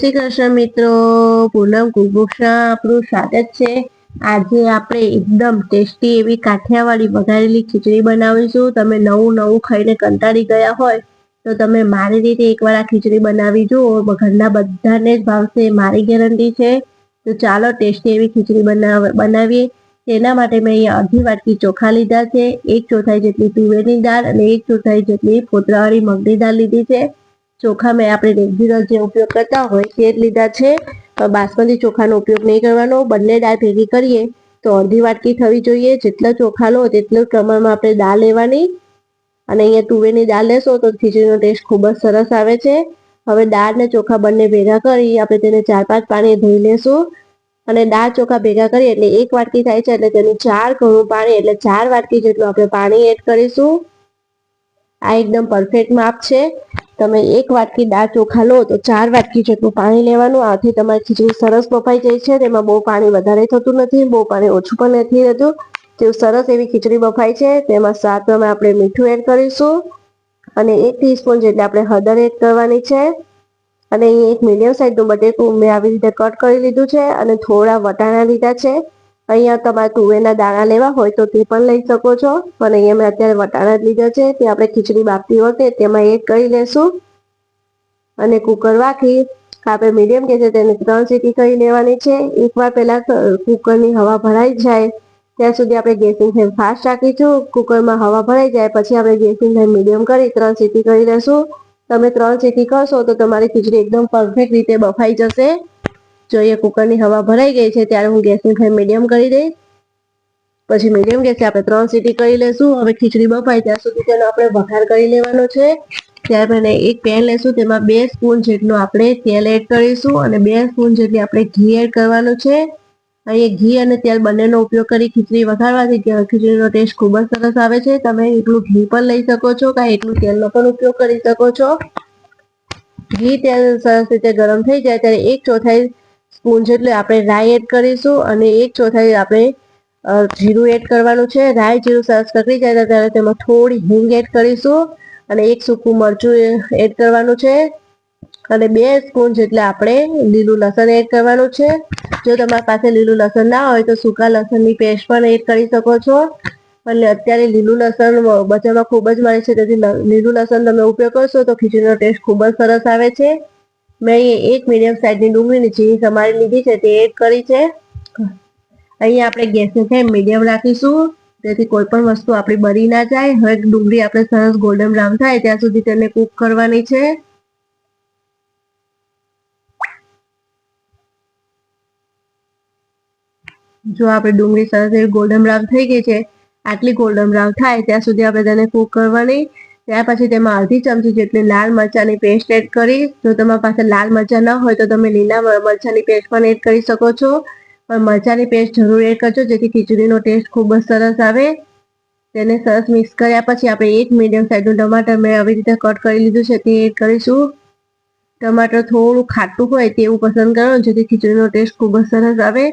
શ્રી કૃષ્ણ મિત્રો, પૂનમ કુકબુક્સમાં આપણું સ્વાગત છે. આજે આપણે એકદમ ટેસ્ટી એવી કાઠિયાવાડી વઘારેલી ખીચડી બનાવીશું. તમે નવું નવું ખાઈને કંટાળી ગયા હોય તો તમે મારી રીતે એકવાર આ ખીચડી બનાવી જુઓ. ઘરના બધાને જ ભાવશે મારી ગેરંટી છે. તો ચાલો ટેસ્ટી એવી ખીચડી બનાવ, બનાવીએ. તેના માટે મેં અહીંયા અડધી વાટકી ચોખા લીધા છે, એક ચોથાઈ જેટલી તુવેરની દાળ અને એક ચોથાઈ જેટલી ફોતરાવાળી મગની દાળ લીધી છે. ચોખા મેં આપણે રેગ્યુલર જે ઉપયોગ કરતા હોય તે જ લીધા છે. બાસમતી ચોખાનો ઉપયોગ નહીં કરવાનો. બંને દાળ ભેગી કરીએ તો અડધી વાટકી થવી જોઈએ. જેટલા ચોખા લો તેટલું પ્રમાણમાં આપણે દાળ લેવાની. અને અહીંયા તુવેરની દાળ લેશો તો ખીચડીનો ટેસ્ટ ખૂબ જ સરસ આવે છે. હવે દાળ ને ચોખા બંને ભેગા કરી આપણે તેને ચાર પાંચ પાણી ધોઈ લેશું. અને દાળ ચોખા ભેગા કરીએ એટલે એક વાટકી થાય છે એટલે તેનું ચાર ઘણું પાણી એટલે ચાર વાટકી જેટલું આપણે પાણી એડ કરીશું. આ એકદમ પરફેક્ટ માપ છે. તમે એક વાટકી દાળ ચોખા લો તો ચાર વાટકી જેટલું પાણી લેવાનું. આથી તમારી ખીચડી સરસ બફાઈ જાય છે. તેમાં બહુ પાણી વધારે થતું નથી, બહુ પાણી ઓછું પણ નથી રહેતું. તેવું સરસ એવી ખીચડી બફાઈ છે. તેમાં સાત પ્રમાણે આપણે મીઠું એડ કરીશું અને એક ટીસ્પૂન જેટલી આપણે હળદર એડ કરવાની છે. અને અહીં એક મીડિયમ સાઇઝનું બટેકું મેં આવી રીતે કટ કરી લીધું છે અને થોડા વટાણા લીધા છે. અહીંયા તમારે તુવેરના દાણા લેવા હોય તો તે પણ લઈ શકો છો. પણ અહીંયા મેં અત્યારે વટાણા જ લીધા છે, તે આપણે ખીચડી બાફતી વખતે તેમાં એડ કરી લેશું. અને કુકર વાકી આપણે મીડિયમ કે છે તેને ત્રણ સીટી કરી લેવાની છે. એકવાર પહેલાં કુકરની હવા ભરાઈ જાય, ત્યાં સુધી આપણે ગેસિંગ ફ્લેમ ફાસ્ટ રાખીશું. કુકરમાં હવા ભરાઈ જાય, પછી આપણે ગેસિંગ ફ્લેમ મીડિયમ કરી ત્રણ સીટી કરી લેશું. તમે ત્રણ સીટી કરશો તો તમારી ખીચડી એકદમ પરફેક્ટ રીતે બફાઈ જશે. જો અહીંયા કુકરની હવા ભરાઈ ગઈ છે, ત્યારે હું ગેસની ફ્લેમ મીડિયમ કરી દઈશ. પછી મીડિયમ ગેસે આપણે ત્રણ સીટી કરી લેશું. હવે ખીચડી બફાય ત્યાં સુધી તેનો આપણે વઘાર કરી લેવાનો છે. ત્યાર પછી એક પેન લેશું, તેમાં બે સ્પૂન જેટલું આપણે તેલ એડ કરીશું અને બે સ્પૂન જેટલી આપણે ઘી એડ કરવાનું છે. અહીંયા ઘી અને તેલ બંનેનો ઉપયોગ કરી ખીચડી વઘારવાથી ખીચડીનો ટેસ્ટ ખૂબ જ સરસ આવે છે. તમે એટલું ઘી પણ લઈ શકો છો કાં એટલું તેલનો પણ ઉપયોગ કરી શકો છો. ઘી તેલ સરસ રીતે ગરમ થઈ જાય, ત્યારે એક ચોથાઈ સ્પૂન જેટલી આપણે રાઈ એડ કરીશું અને એક ચોથાઈ આપણે જીરું એડ કરવાનું છે. રાઈ જીરું સરસ કકડી જાય ત્યારે તેમાં થોડી હિંગ એડ કરીશું અને એક સૂકું મરચું એડ કરવાનું છે. અને બે સ્પૂન જેટલે આપણે લીલું લસણ એડ કરવાનું છે. જો તમારી પાસે લીલું લસણ ના હોય તો સૂકા લસણની પેસ્ટ પણ એડ કરી શકો છો. અને અત્યારે લીલું લસણ બજારમાં ખૂબ જ મળે છે. તેથી લીલું લસણ તમે ઉપયોગ કરશો તો ખીચડીનો ટેસ્ટ ખૂબ જ સરસ આવે છે. મેં એક મીડિયમ સાઇઝની ડુંગળીની ચીની સમારી લીધી છે, તે એડ કરી છે. અહીંયા આપણે ગેસને ફ્લેમ મીડિયમ રાખીશું. તેથી કોઈ પણ વસ્તુ આપણી બળી ના જાય. હવે ડુંગળી આપણે સરસ ગોલ્ડન બ્રાઉન થાય, ત્યાં સુધી તેને કૂક કરવાની છે. જો આપણે ડુંગળી સરસ એવી ગોલ્ડન બ્રાઉન થઈ ગઈ છે, આટલી ગોલ્ડન બ્રાઉન થાય, ત્યાં સુધી આપણે તેને કૂક કરવાની. ત્યાર પછી તેમાં અડધી ચમચી જેટલી લાલ મરચાંની પેસ્ટ એડ કરી. જો તમારી પાસે લાલ મરચાં ન હોય તો તમે લીલા મરચાંની પેસ્ટ પણ એડ કરી શકો છો. પણ મરચાંની પેસ્ટ જરૂર એડ કરજો, જેથી ખીચડીનો ટેસ્ટ ખૂબ જ સરસ આવે. તેને સરસ મિક્સ કર્યા પછી આપણે એક મીડિયમ સાઇઝનું ટમાટર મેં આવી રીતે કટ કરી લીધું છે, તે એડ કરીશું. ટમાટર થોડું ખાટું હોય તેવું પસંદ કરવાનું જેથી ખીચડીનો ટેસ્ટ ખૂબ જ સરસ આવે.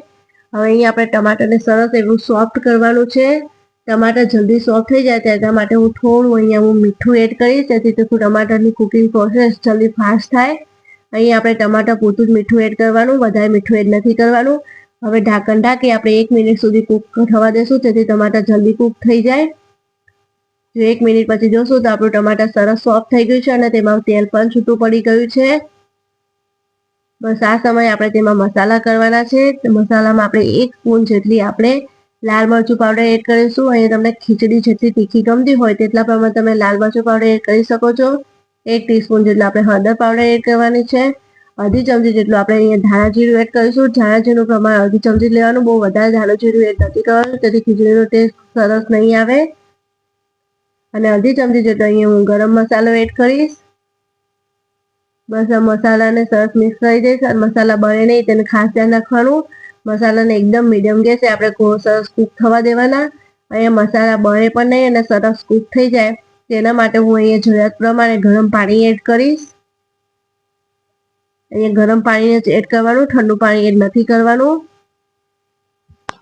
હવે અહીં આપણે ટમાટરને સરસ એવું સોફ્ટ કરવાનું છે. ટમાટર જલ્દી સોફ્ટ થઈ જાય તેના માટે હું થોડું અહીંયા હું મીઠું એડ કરીશ, જેથી ટમાટરની કુકિંગ પ્રોસેસ જલ્દી ફાસ્ટ થાય. અહીં આપણે ટમાટર પૂરતું જ મીઠું એડ કરવાનું, વધારે મીઠું એડ નથી કરવાનું. હવે ઢાંકણ ઢાંકી આપણે એક મિનિટ સુધી કૂક થવા દેશું, જેથી ટમાટર જલ્દી કૂક થઈ જાય. જો એક મિનિટ પછી જોશું તો આપણું ટમાટર સરસ સોફ્ટ થઈ ગયું છે અને તેમાં તેલ પણ છૂટું પડી ગયું છે. બસ આ સમયે આપણે તેમાં મસાલા કરવાના છે. મસાલામાં આપણે એક સ્પૂન જેટલી આપણે લાલ મરચું પાવડર એડ કરીશું. અહીં તમને ખીચડી જેટલી તીખી ગમતી હોય તેટલા પ્રમાણે તમે લાલ મરચું પાવડર એડ કરી શકો છો. એક ટીસ્પૂન જેટલું આપણે હળદર પાવડર એડ કરવાની છે. અડધી ચમચી જેટલું આપણે અહીંયા ધાણા જીરું એડ કરીશું. ધાણા જીરું પ્રમાણ અડધી ચમચી લેવાનું. બહુ વધારે ધાણા જીરું એડ નથી કરવાનું, તેથી ખીચડીનો ટેસ્ટ સરસ નહીં આવે. અને અડધી ચમચી જેટલો અહીંયા હું ગરમ મસાલો એડ કરીશ. બસ આ મસાલાને સરસ મિક્સ કરી દઈશ. મસાલા બને નહીં, તેને ખાસ ધ્યાન રાખવાનું. મસાલાને એકદમ મીડિયમ ગેસે આપણે સરસ કૂક થવા દેવાના. અહીંયા મસાલા બળે પણ નહીં અને સરસ કૂક થઈ જાય. તેના માટે હું અહીંયા જરૂરિયાત પ્રમાણે ગરમ પાણી એડ કરીશ. અહીંયા ગરમ પાણી જ એડ કરવાનું, ઠંડુ પાણી એડ નથી કરવાનું.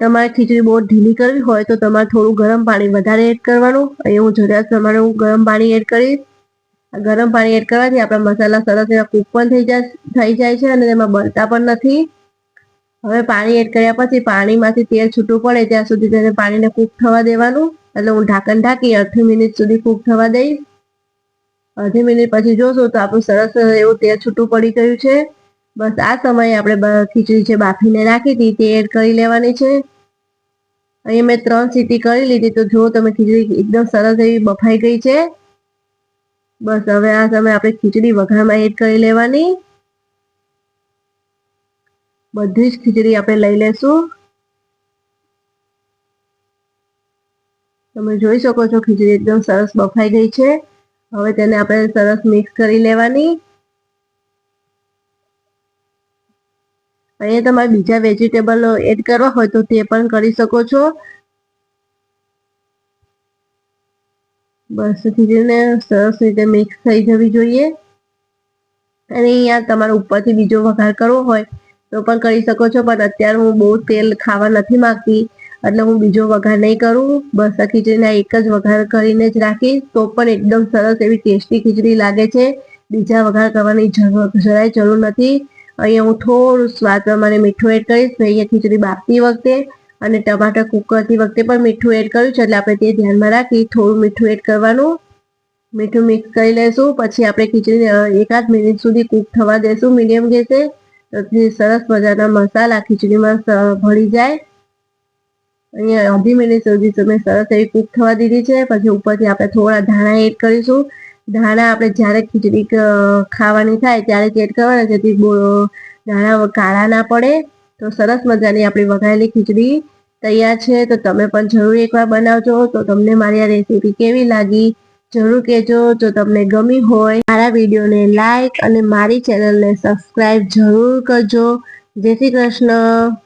તમારે ખીચડી બહુ ઢીલી કરવી હોય તો તમારે થોડું ગરમ પાણી વધારે એડ કરવાનું. અહીંયા હું જરૂરિયાત પ્રમાણે હું ગરમ પાણી એડ કરીશ. ગરમ પાણી એડ કરવાથી આપણા મસાલા સરસ એવા કૂક પણ થઈ જાય થઈ જાય છે અને તેમાં બળતા પણ નથી. હવે પાણી એડ કર્યા પછી પાણીમાંથી તેલ છૂટું પડે ત્યાં સુધી તેને પાણીને કૂક થવા દેવાનું. એટલે હું ઢાંકણ ઢાંકી અડધી મિનિટ સુધી કૂક થવા દઈશ. અડધી મિનિટ પછી જોશું તો આપણું સરસ એવું તેલ છૂટું પડી ગયું છે. બસ આ સમયે આપણે ખીચડી જે બાફીને રાખી હતી તે એડ કરી લેવાની છે. અહીંયા મેં ત્રણ સીટી કરી લીધી તો જો તમે ખીચડી એકદમ સરસ એવી બફાઈ ગઈ છે. બસ હવે આ સમયે આપણે ખીચડી વઘારમાં એડ કરી લેવાની. બધી જ ખીચડી આપણે લઈ લેશું. તમે જોઈ શકો છો ખીચડી એકદમ સરસ બફાઈ ગઈ છે. હવે તેને આપણે સરસ મિક્સ કરી લેવાની. અહીંયા તમારે બીજા વેજીટેબલ એડ કરવા હોય તો તે પણ કરી શકો છો. બસ ખીચડીને સરસ રીતે મિક્સ થઈ જવી જોઈએ. અને અહીંયા તમારે ઉપરથી બીજો વઘાર કરવો હોય તો પણ કરી શકો છો, પણ અત્યારે હું બહુ તેલ ખાવા નથી માંગતી, એટલે હું બીજો વઘાર નહીં કરું. બસ આ ખીચડીના એક જ વઘાર કરીને જ રાખીશ, તો પણ એકદમ સરસ એવી ટેસ્ટી ખીચડી લાગે છે. બીજા વઘાર કરવાની જરાય જરૂર નથી. અહીંયા હું થોડું સ્વાદ પ્રમાણે મીઠું એડ કરીશ અહીંયા ખીચડી બાફતી વખતે અને ટમાટર કૂક વખતે પણ મીઠું એડ કર્યું છે, એટલે આપણે તે ધ્યાનમાં રાખી થોડું મીઠું એડ કરવાનું. મીઠું મિક્સ કરી લઈશું પછી આપણે ખીચડીને એકાદ મિનિટ સુધી કૂક થવા દેશું મીડિયમ ગેસે. તો સરસ મજાના મસાલા ખીચડીમાં ભળી જાય. અહીંયા અઢી મિનિટ સુધી તમે સરસ એવી કૂક થવા દીધી છે. પછી ઉપરથી આપણે થોડા ધાણા એડ કરીશું. ધાણા આપણે જ્યારે ખીચડી ખાવાની થાય ત્યારે જ એડ કરવાના, જેથી ધાણા કાળા ના પડે. તો સરસ મજાની આપણી વઘાયેલી ખીચડી તૈયાર છે. તો તમે પણ જરૂર એકવાર બનાવજો. તો તમને મારી આ રેસીપી કેવી લાગી? જરૂર કહેજો, જો તમને ગમી હોય, મારા વિડીયોને લાઈક અને મારી ચેનલને સબસ્ક્રાઈબ જરૂર કરજો. જય શ્રી કૃષ્ણ.